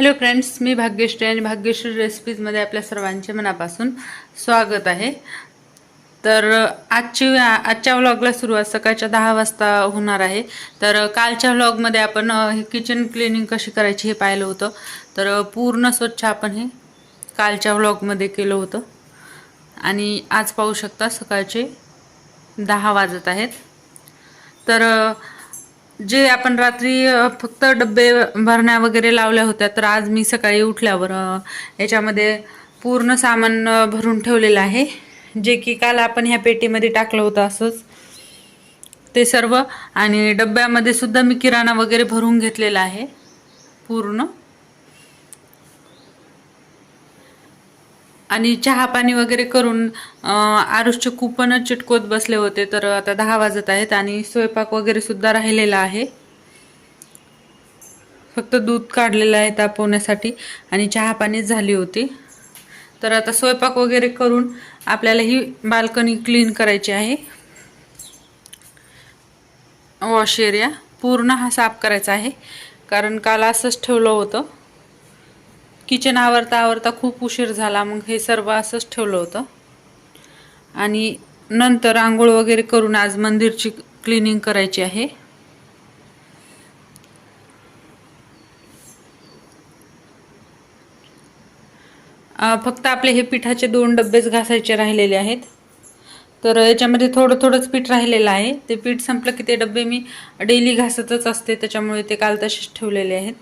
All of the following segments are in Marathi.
हॅलो फ्रेंड्स मी भाग्यश्री आणि भाग्यश्री रेसिपीजमध्ये आपल्या सर्वांचे मनापासून स्वागत आहे. तर आजची आजच्या व्लॉगला सुरुवात सकाळच्या दहा वाजता होणार आहे. तर कालच्या व्लॉगमध्ये आपण हे किचन क्लिनिंग कशी करायची हे पाहिलं होतं. तर पूर्ण स्वच्छ आपण हे कालच्या व्लॉगमध्ये केलं होतं. आणि आज पाहू शकता सकाळचे दहा वाजत आहेत. तर जे आपण रात्री फक्त डब्बे भरण्या वगैरे लावल्या होत्या तर आज मी सकाळी उठल्यावर याच्यामध्ये पूर्ण सामान भरून ठेवलेलं आहे. जे की काल आपण ह्या पेटीमध्ये टाकलं होतं असंच. ते सर्व. आणि डब्यामध्ये सुद्धा मी किराणा वगैरे भरून घेतलेला आहे. पूर्ण. आणि चहा पाणी वगैरे करून आरुषचे कुपनच चिटकवत बसले होते तर आता दहा वाजत आहेत आणि स्वयंपाक वगैरे सुद्धा राहिलेला आहे. फक्त दूध काढलेलं आहे तापवण्यासाठी आणि चहापाणीच झाली होती. तर आता स्वयंपाक वगैरे करून आपल्याला ही बाल्कनी क्लीन करायची आहे. वॉश एरिया पूर्ण हा साफ करायचा आहे कारण काल असंच ठेवलं होतं. किचन आवरता आवरता खूप उशीर झाला. मग हे सर्व असंच ठेवलं होतं. आणि नंतर आंघोळ वगैरे करून आज मंदिरची क्लिनिंग करायची आहे. फक्त आपले हे पिठाचे दोन डब्बेच घासायचे राहिलेले आहेत. तर याच्यामध्ये थोडं थोडंच पीठ राहिलेलं आहे. ते पीठ संपलं की ते डब्बे मी डेली घासतच असते. त्याच्यामुळे ते काल तसेच ठेवलेले आहेत.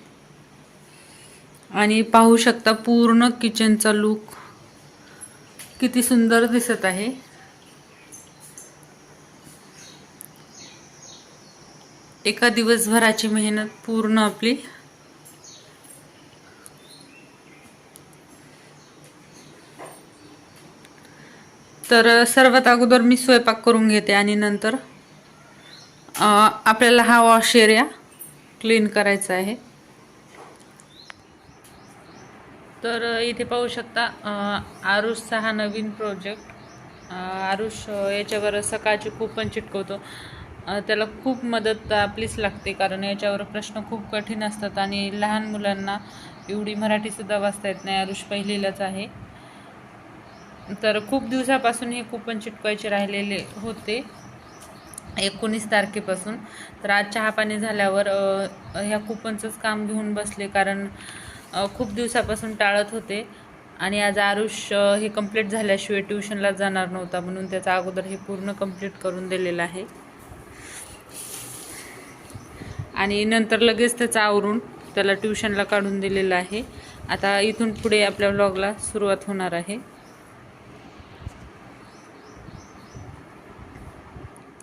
आणि पाहू शकता पूर्ण किचनचा लुक किती सुंदर दिसत आहे. एका दिवसभराची मेहनत पूर्ण आपली. तर सर्वात अगोदर मी स्वयंपाक करून घेते आणि नंतर आपल्याला हा वॉश एरिया क्लीन करायचा आहे. तर इथे पाहू शकता आरुषचा हा नवीन प्रोजेक्ट आरुष याच्यावर सकाळची कुपन चिटकवतो. त्याला खूप मदत आपलीच लागते कारण याच्यावर प्रश्न खूप कठीण असतात आणि लहान मुलांना एवढी मराठीसुद्धा वाचता येत नाही. आरुष पहिलीलाच आहे. तर खूप दिवसापासून हे कुपन चिटकवायचे राहिलेले होते. एकोणीस तारखेपासून. तर आज चहापाणी झाल्यावर ह्या कुपनचंच काम घेऊन बसले कारण खूप दिवसापासून टाळत होते. आणि आज आरुष हे कंप्लीट झाल्याशिवाय ट्युशनला जाणार नव्हता म्हणून त्याचा अगोदर हे पूर्ण कंप्लीट करून दिलेलं आहे. आणि नंतर लगेच त्याचं आवरून त्याला ट्युशनला काढून दिलेलं आहे. आता इथून पुढे आपल्या ब्लॉगला सुरुवात होणार आहे.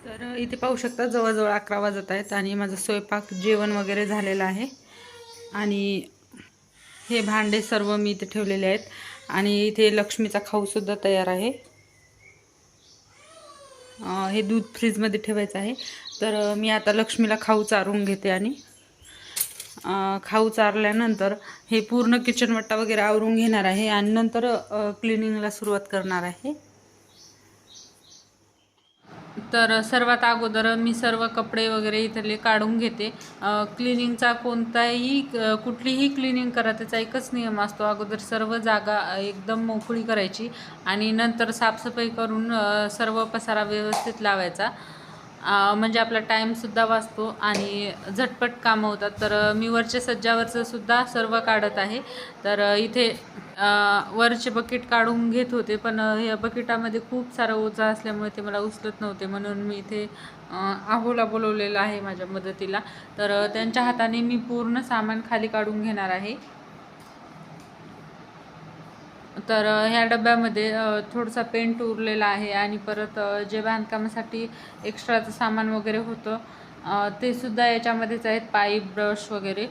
तर इथे पाहू शकता जवळजवळ अकरा वाजत आहेत आणि माझं स्वयंपाक जेवण वगैरे झालेलं आहे. आणि हे भांडे सर्व मी इथे ठेवलेले आहेत. आणि इथे लक्ष्मीचा खाऊसुद्धा तयार आहे. हे दूध फ्रीजमध्ये ठेवायचं आहे. तर मी आता लक्ष्मीला खाऊ चारून घेते आणि खाऊ चारल्यानंतर हे पूर्ण किचन वट्टा वगैरे आवरून घेणार आहे. आणि नंतर क्लिनिंगला सुरुवात करणार आहे. तर सर्वात अगोदर मी सर्व कपडे वगैरे इथले काढून घेते. क्लिनिंगचा कोणताही कुठलीही क्लिनिंग करा त्याचा एकच नियम असतो. अगोदर सर्व जागा एकदम मोकळी करायची आणि नंतर साफसफाई करून सर्व पसारा व्यवस्थित लावायचा. म्हणजे आपला टाईमसुद्धा वाचतो आणि झटपट कामं होतात. तर मी वरच्या सज्जावरचं सुद्धा सर्व काढत आहे. तर इथे वरचे बकेट काढून घेत होते पण या बकेटामध्ये खूप सारा ओझा असल्यामुळे ते मला उचलत नव्हते. म्हणून मी इथे आहोला बोलवलेलं आहे माझ्या मदतीला. तर त्यांच्या हाताने मी पूर्ण सामान खाली काढून घेणार आहे. तर ह्या डब्यामध्ये थोडासा पेंट उरलेला आहे आणि परत जे बांधकामासाठी एक्स्ट्राचं सामान वगैरे होतं ते सुद्धा याच्यामध्येच आहेत पाईप ब्रश वगैरे.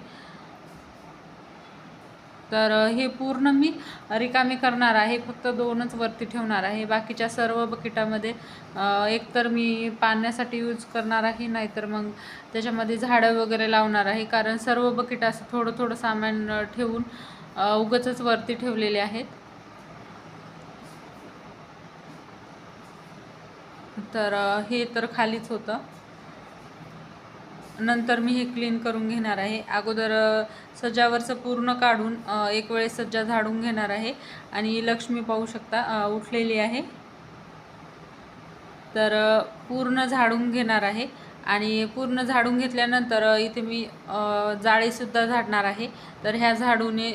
तर हे पूर्ण मी रिकामी करणार आहे फक्त दोनच वरती ठेवणार आहे. बाकीच्या सर्व बकेटामध्ये एकतर मी पाण्यासाठी यूज करणार आहे नाहीतर मग त्याच्यामध्ये झाडं वगैरे लावणार आहे. कारण सर्व बकेट असं थोडं थोडं सामान ठेवून उगचच उगाचच वरती ठेवलेले आहेत. तर हे तर खालीच होतं. नंतर मी हे क्लीन करून घेणार आहे. अगोदर सज्जावरचं पूर्ण काढून एक वेळेस सज्जा झाडून घेणार आहे. आणि लक्ष्मी पाहू शकता उठलेली आहे. तर पूर्ण झाडून घेणार आहे. आणि पूर्ण झाडून घेतल्यानंतर इथे मी जाळेसुद्धा झाडणार आहे. तर ह्या झाडूने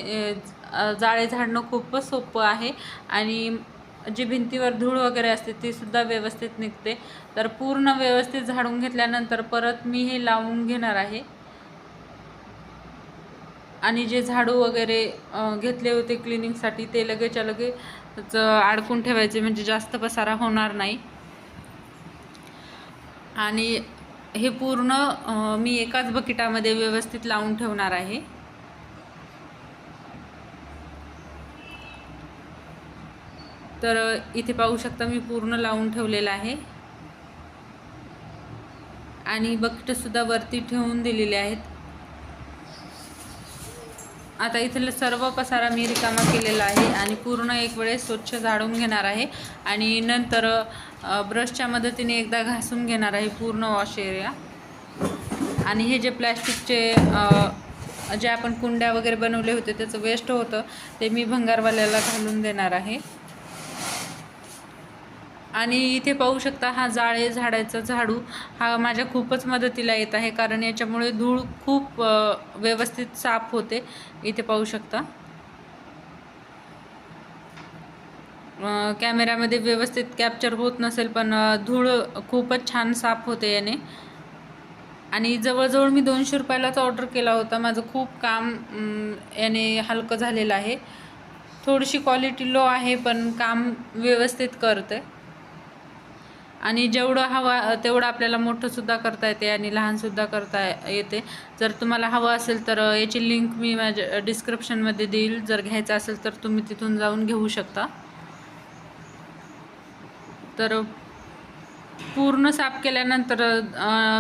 जाळे झाडणं खूपच सोपं आहे. आणि जी भिंतीवर धूळ वगैरे असते ती सुद्धा व्यवस्थित निघते. तर पूर्ण व्यवस्थित झाडून घेतल्यानंतर परत मी हे लावून घेणार आहे. आणि जे झाडू वगैरे घेतले होते क्लिनिंगसाठी ते लगेच्या लगेच अडकून ठेवायचे म्हणजे जास्त पसारा होणार नाही. आणि हे पूर्ण मी एकाच बकिटामध्ये व्यवस्थित लावून ठेवणार आहे. तर इथे पाहू शकता मी पूर्ण लावून ठेवलेलं आहे. आणि बकेटसुद्धा वरती ठेवून दिलेले आहेत. आता इथलं सर्व पसारा मी रिकामा केलेला आहे आणि पूर्ण एक वेळेस स्वच्छ झाडून घेणार आहे. आणि नंतर ब्रशच्या मदतीने एकदा घासून घेणार आहे पूर्ण वॉश एरिया. आणि हे जे प्लॅस्टिकचे जे आपण कुंड्या वगैरे बनवले होते त्याचं वेस्ट होतं ते मी भंगारवाल्याला घालून देणार आहे. आणि इथे पाहू शकता हा जाळे झाडाचा झाडू हा माझ्या खूपच मदतीला येत आहे. कारण याच्यामुळे धूळ खूप व्यवस्थित साफ होते. इथे पाहू शकता. कॅमेऱ्यामध्ये व्यवस्थित कॅप्चर होत नसेल पण धूळ खूपच छान साफ होते याने. आणि जवळजवळ मी दोनशे रुपयालाच ऑर्डर केला होता. माझं खूप काम याने हलकं झालेलं आहे. थोडीशी क्वालिटी लो आहे पण काम व्यवस्थित करते आणि जेवढं हवा तेवढं आपल्याला मोठंसुद्धा करता येते आणि लहानसुद्धा करता येते. जर तुम्हाला हवं असेल तर याची लिंक मी माझ्या डिस्क्रिप्शनमध्ये देईल. जर घ्यायचं असेल तर तुम्ही तिथून जाऊन घेऊ शकता. तर पूर्ण साफ केल्यानंतर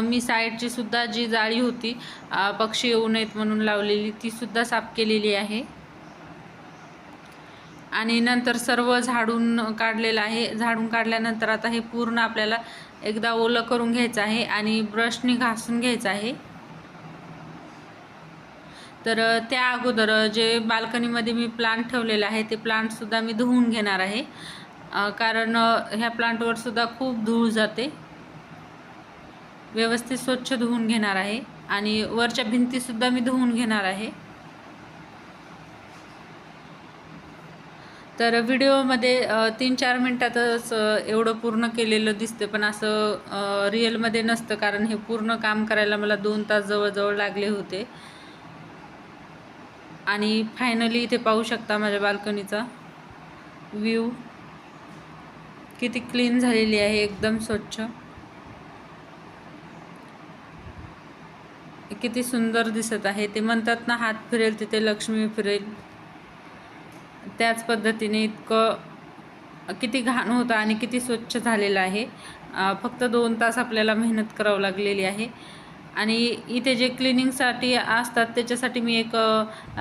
मी साईडची सुद्धा जी जाळी होती पक्षी येऊ नयेत म्हणून लावलेली तीसुद्धा साफ केलेली आहे. आणि नंतर सर्व झाडून काढलेलं आहे. झाडून काढल्यानंतर आता हे पूर्ण आपल्याला एकदा ओलं करून घ्यायचं आहे आणि ब्रशनी घासून घ्यायचं आहे. तर त्या अगोदर जे बाल्कनीमध्ये मी प्लांट ठेवलेलं आहे ते प्लांटसुद्धा मी धुवून घेणार आहे. कारण ह्या प्लांटवर सुद्धा खूप धूळ जाते. व्यवस्थित स्वच्छ धुवून घेणार आहे. आणि वरच्या भिंतीसुद्धा मी धुवून घेणार आहे. तर व्हिडिओमध्ये तीन चार मिनटातच एवढं पूर्ण केलेलं दिसतं पण असं रिअलमध्ये नसतं. कारण हे पूर्ण काम करायला मला दोन तास जवळजवळ लागले होते. आणि फायनली इथे पाहू शकता माझ्या बाल्कनीचा व्ह्यू. किती क्लीन झालेली आहे. एकदम स्वच्छ. किती सुंदर दिसत आहे. ते म्हणतात ना हात फिरेल तिथे लक्ष्मी फिरेल. त्याच पद्धतीने इतकं किती घाण होतं आणि किती स्वच्छ झालेलं आहे. फक्त दोन तास आपल्याला मेहनत करावं लागलेली आहे. आणि इथे जे क्लिनिंगसाठी असतात त्याच्यासाठी मी एक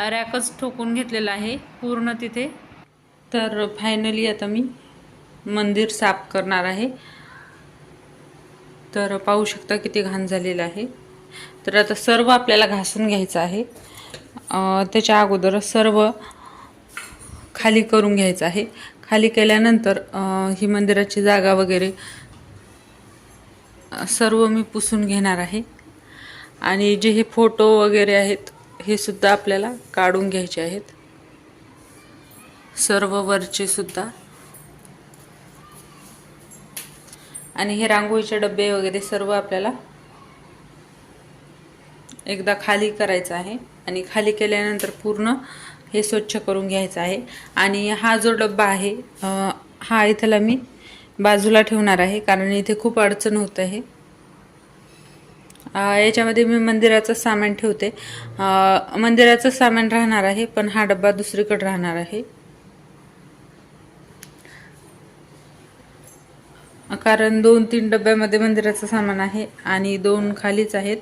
रॅकच ठोकून घेतलेला आहे पूर्ण तिथे. तर फायनली आता मी मंदिर साफ करणार आहे. तर पाहू शकता किती घाण झालेलं आहे. तर आता सर्व आपल्याला घासून घ्यायचं आहे. त्याच्या अगोदर सर्व खाली करून घ्यायचं आहे. खाली केल्यानंतर ही मंदिराची जागा वगैरे सर्व मी पुसून घेणार आहे. आणि जे हे फोटो वगैरे आहेत हे सुद्धा आपल्याला काढून घ्यायचे आहेत. सर्व वरचे सुद्धा. आणि हे रांगोळीचे डबे वगैरे सर्व आपल्याला एकदा खाली करायचं आहे. आणि खाली केल्यानंतर पूर्ण हे स्वच्छ करून घ्यायचं आहे. आणि हा जो डब्बा आहे हा इथला मी बाजूला ठेवणार आहे कारण इथे खूप अडचण होत आहे. याच्यामध्ये मी मंदिराचं सामान ठेवते. मंदिराचं सामान राहणार आहे पण हा डब्बा दुसरीकडे राहणार आहे. कारण दोन तीन डब्यामध्ये मंदिराचं सामान आहे आणि दोन खालीच आहेत.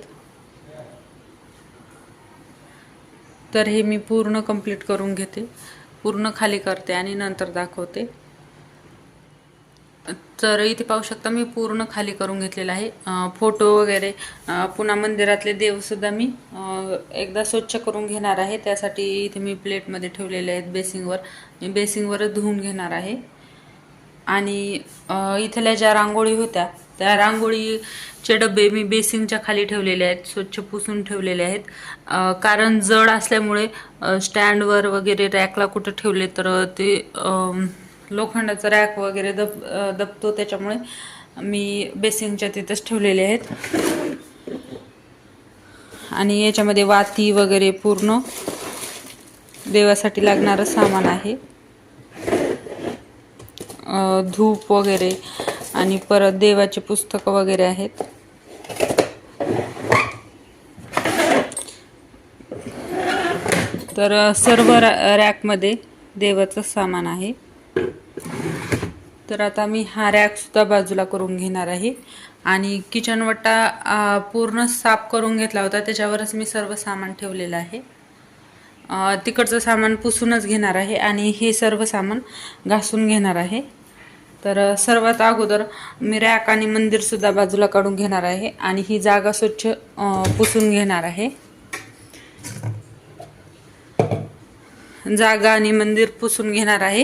तर हे मी पूर्ण कंप्लीट करून घेते. पूर्ण खाली करते आणि नंतर दाखवते. तर इथे पाहू शकता मी पूर्ण खाली करून घेतलेला आहे. फोटो वगैरे पुन्हा मंदिरातले देवसुद्धा मी एकदा स्वच्छ करून घेणार आहे. त्यासाठी इथे मी प्लेटमध्ये ठेवलेले आहेत बेसिंगवर मी बेसिंगवरच धुवून घेणार आहे. आणि इथल्या ज्या रांगोळी होत्या त्या रांगोळीचे डबे मी बेसिनच्या खाली ठेवलेले आहेत स्वच्छ पुसून ठेवलेले आहेत. कारण जड असल्यामुळे स्टँडवर वगैरे रॅकला कुठं ठेवले तर ते लोखंडाचं रॅक वगैरे दब दबतो त्याच्यामुळे मी बेसिनच्या तिथंच ठेवलेले आहेत. आणि याच्यामध्ये वाती वगैरे पूर्ण देवासाठी लागणारं सामान आहे. धूप वगैरे. आणि परत देवाचे पुस्तकं वगैरे आहेत. तर सर्व रॅ रॅकमध्ये देवाचं सामान आहे. तर आता मी हा रॅकसुद्धा बाजूला करून घेणार आहे. आणि किचन वट्टा पूर्ण साफ करून घेतला होता. त्याच्यावरच मी सर्व सामान ठेवलेलं आहे. तिकडचं सामान पुसूनच घेणार आहे. आणि हे सर्व सामान घासून घेणार आहे. तर सर्वात अगोदर मी रॅक आणि मंदिरसुद्धा बाजूला काढून घेणार आहे आणि ही जागा स्वच्छ पुसून घेणार आहे. जागा आणि मंदिर पुसून घेणार आहे.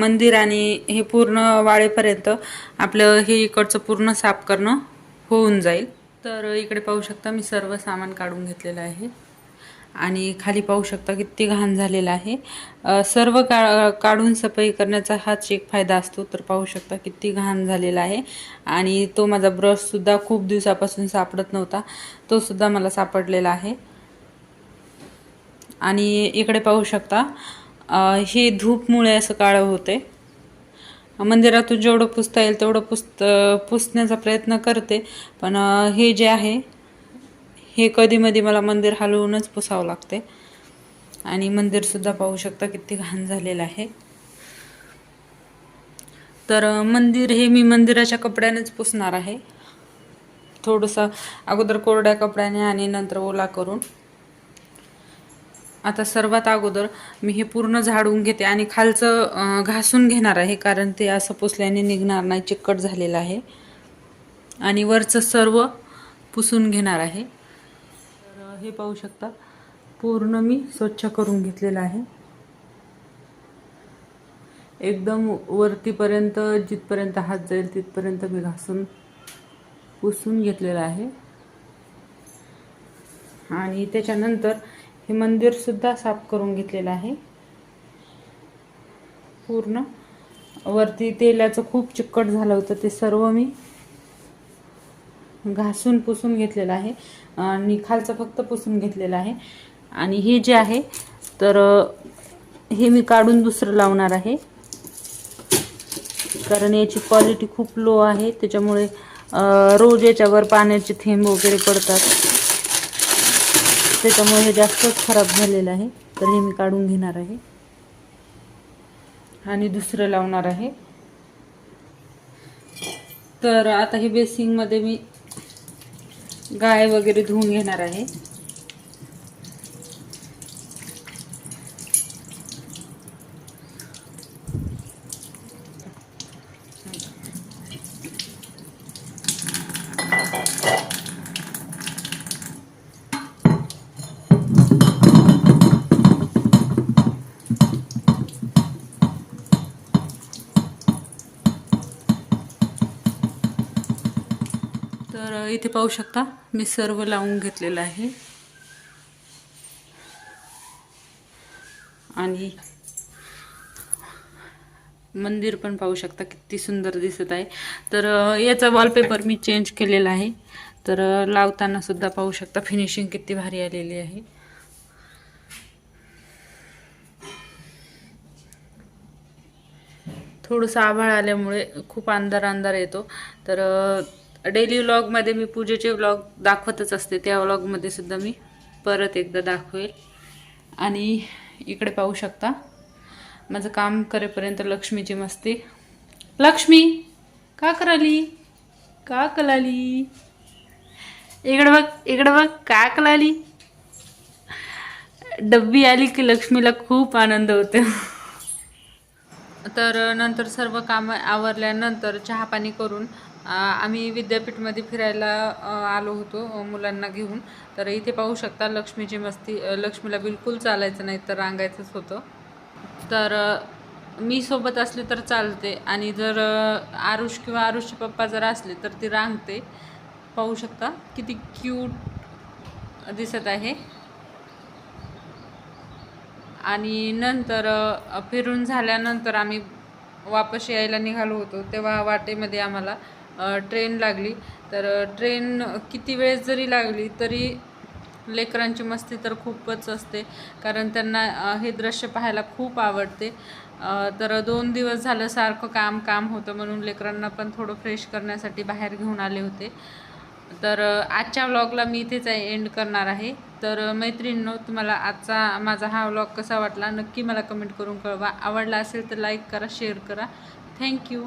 मंदिर आणि हे पूर्ण वाळेपर्यंत आपलं हे इकडचं पूर्ण साफ करणं होऊन जाईल. तर इकडे पाहू शकता मी सर्व सामान काढून घेतलेलं आहे. आणि खाली पाहू शकता किती घाण झालेला आहे. सर्व का काढून सफाई करण्याचा हाच एक फायदा असतो. तर पाहू शकता किती घाण झालेला आहे. आणि तो माझा ब्रशसुद्धा खूप दिवसापासून सापडत नव्हता. तोसुद्धा मला सापडलेला आहे. आणि इकडे पाहू शकता हे धूपमुळे असं काळं होते. मंदिरातून जेवढं पुसता येईल तेवढं पुसत पुसण्याचा प्रयत्न करते. पण हे जे आहे हे कधीमधी मला मंदिर हलवूनच पुसावं लागते. आणि मंदिरसुद्धा पाहू शकता किती घाण झालेलं आहे. तर मंदिर हे मी मंदिराच्या कपड्यानेच पुसणार आहे. थोडंसं अगोदर कोरड्या कपड्याने आणि नंतर ओला करून. आता सर्वात अगोदर मी हे पूर्ण झाडून घेते आणि खालचं घासून घेणार आहे कारण ते असं पुसल्याने निघणार नाही चिकट झालेलं आहे. आणि वरचं सर्व पुसून घेणार आहे. हे पाहू शकता. पूर्ण मी स्वच्छ करून घेतलेलं आहे. एकदम वरतीपर्यंत जिथपर्यंत हात जाईल तिथपर्यंत मी घासून पुसून घेतलेलं आहे. आणि त्याच्यानंतर हे मंदिरसुद्धा साफ करून घेतलेलं आहे. पूर्ण. वरती तेलाचं खूप चिकट झालं होतं ते सर्व मी घासून पुसून घेतलेलं आहे. आणि खालचं फक्त पुसून घेतलेलं आहे. आणि हे जे आहे तर हे मी काढून दुसरं लावणार आहे. कारण याची क्वालिटी खूप लो आहे. त्याच्यामुळे रोज याच्यावर पाण्याचे थेंब वगैरे पडतात. त्याच्यामुळे हे जास्तच खराब झालेलं आहे. तर हे मी काढून घेणार आहे. आणि दुसरं लावणार आहे. तर आता हे बेसिंगमध्ये मी गाय वगैरे धुवून घेणार आहे. तर इथे पाहू शकता मी सर्व लावून घेतलेलं आहे. आणि मंदिर पण पाहू शकता किती सुंदर दिसत आहे. तर याचा वॉलपेपर मी चेंज केलेला आहे. तर लावताना सुद्धा पाहू शकता फिनिशिंग किती भारी आलेली आहे. थोडंसं आभाळ आल्यामुळे खूप अंधार अंधार येतो. तर डेली व्लॉगमध्ये मी पूजेचे व्लॉग दाखवतच असते. त्या व्लॉगमध्ये सुद्धा मी परत एकदा दाखवेल. आणि इकडे पाहू शकता माझं काम करेपर्यंत लक्ष्मीची मस्ती. लक्ष्मी का कराली? का कलाली? इकडे बघ इकडे बघ का कलाली? डब्बी आली की लक्ष्मीला खूप आनंद होतो. तर नंतर सर्व कामं आवरल्यानंतर चहा पाणी करून आम्ही विद्यापीठमध्ये फिरायला आलो होतो मुलांना घेऊन. तर इथे पाहू शकता लक्ष्मीची मस्ती लक्ष्मीला बिलकुल चालायचं नाही तर रांगायचंच होतं. तर मी सोबत असले तर चालते आणि जर आरुष किंवा आरुषचे पप्पा जर असले तर ती रांगते. पाहू शकता किती क्यूट दिसत आहे. आणि नंतर फिरून झाल्यानंतर आम्ही वापस यायला निघालो होतो तेव्हा वाटेमध्ये आम्हाला ट्रेन लागली. तर ट्रेन किती वेळेस जरी लागली तरी लेकरांची मस्ती तर खूपच असते. कारण त्यांना हे दृश्य पाहायला खूप आवडते. तर दोन दिवस झालं सारखं काम काम होतं म्हणून लेकरांना पण थोडं फ्रेश करण्यासाठी बाहेर घेऊन आले होते. तर आजच्या व्लॉगला मी इथेच एंड करणार आहे. तर मैत्रिणींनो तुम्हाला आजचा माझा हा व्लॉग कसा वाटला नक्की मला कमेंट करून कळवा. आवडला असेल तर लाईक करा शेअर करा. थँक्यू